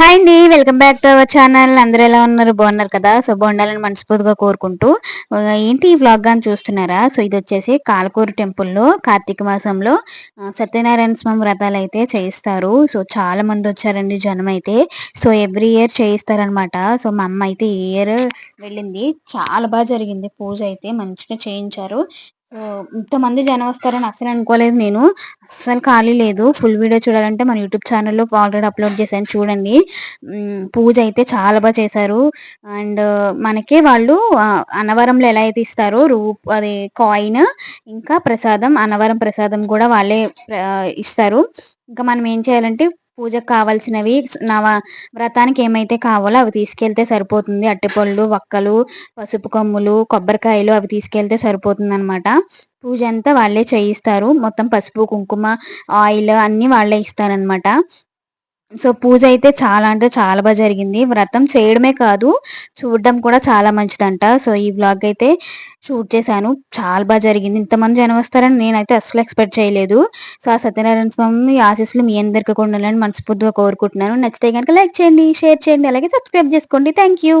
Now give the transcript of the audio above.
Hi అండి welcome back to our channel అందరూ ఎలా ఉన్నారు? బాగున్నారు కదా? సో బాగుండాలని మనస్ఫూర్తిగా కోరుకుంటూ ఏంటి ఈ వ్లాగ్ అని చూస్తున్నారా? సో ఇది వచ్చేసి కాలకూరు టెంపుల్లో కార్తీక మాసంలో సత్యనారాయణ స్వామి వ్రతాలు అయితే చేయిస్తారు. సో చాలా మంది వచ్చారండి జనం అయితే. సో ఎవ్రీ ఇయర్ చేయిస్తారనమాట సో మా అమ్మ అయితే ఈ ఇయర్ వెళ్ళింది. చాలా బాగా జరిగింది. పూజ అయితే మంచిగా చేయించారు. ఇంతమంది జనం వస్తారని అసలు అనుకోలేదు నేను. అస్సలు ఖాళీ లేదు. ఫుల్ వీడియో చూడాలంటే మన యూట్యూబ్ ఛానల్లో ఆల్రెడీ అప్లోడ్ చేశాను చూడండి. పూజ అయితే చాలా బాగా చేశారు. అండ్ మనకి వాళ్ళు అన్నవరంలో ఎలా అయితే ఇస్తారో రూప్ అది కాయిన్ ఇంకా ప్రసాదం అన్నవరం ప్రసాదం కూడా వాళ్ళే ఇస్తారు. ఇంకా మనం ఏం చేయాలంటే పూజకు కావాల్సినవి నవ వ్రతానికి ఏమైతే కావాలో అవి తీసుకెళ్తే సరిపోతుంది. అట్టిపళ్ళు వక్కలు పసుపు కొమ్ములు కొబ్బరికాయలు అవి తీసుకెళ్తే సరిపోతుంది అనమాట పూజ అంతా వాళ్ళే చేయిస్తారు. మొత్తం పసుపు కుంకుమ ఆయిల్ అన్నీ వాళ్ళే ఇస్తారనమాట. సో పూజ అయితే చాలా అంటే చాలా బాగా జరిగింది. వ్రతం చేయడమే కాదు చూడడం కూడా చాలా మంచిదంట. సో ఈ బ్లాగ్ అయితే షూట్ చేశాను. చాలా బాగా జరిగింది. ఇంతమంది జనం వస్తారని నేనైతే అసలు ఎక్స్పెక్ట్ చేయలేదు. సో ఆ సత్యనారాయణ స్వామి ఆశీస్సులు మీ అందరికీ కూడా ఉండాలని మనస్ఫూర్తిగా కోరుకుంటున్నాను. నచ్చితే కనుక లైక్ చేయండి షేర్ చేయండి అలాగే సబ్స్క్రైబ్ చేసుకోండి. Thank you